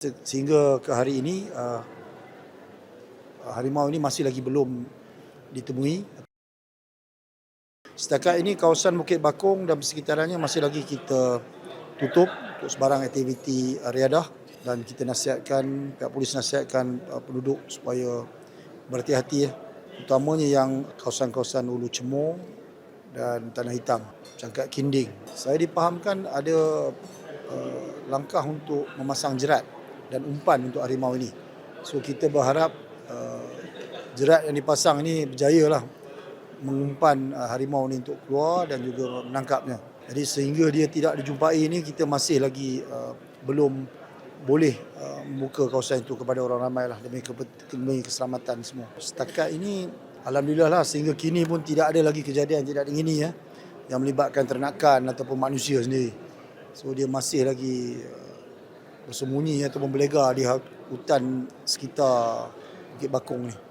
Sehingga ke hari ini uh, harimau ini masih lagi belum ditemui. Setakat ini kawasan Bukit Bakong dan persekitarannya masih lagi kita tutup untuk sebarang aktiviti uh, riadah dan kita nasihatkan pihak polis nasihatkan uh, penduduk supaya berhati-hati ya. Utamanya yang kawasan-kawasan Ulu Cemong dan Tanah Hitam, Cangkat Kinding. Saya dipahamkan ada uh, langkah untuk memasang jerat dan umpan untuk harimau ini. So kita berharap uh, jerat yang dipasang ini berjaya lah mengumpan uh, harimau ini untuk keluar dan juga menangkapnya. Jadi sehingga dia tidak dijumpai ini kita masih lagi uh, belum boleh uh, membuka kawasan itu kepada orang ramai lah demi, ke- demi keselamatan semua. Setakat ini Alhamdulillah lah sehingga kini pun tidak ada lagi kejadian tidak ingini ya yang melibatkan ternakan ataupun manusia sendiri. So dia masih lagi uh, bersembunyi ataupun berlegar di hutan sekitar Bukit Bakong ni.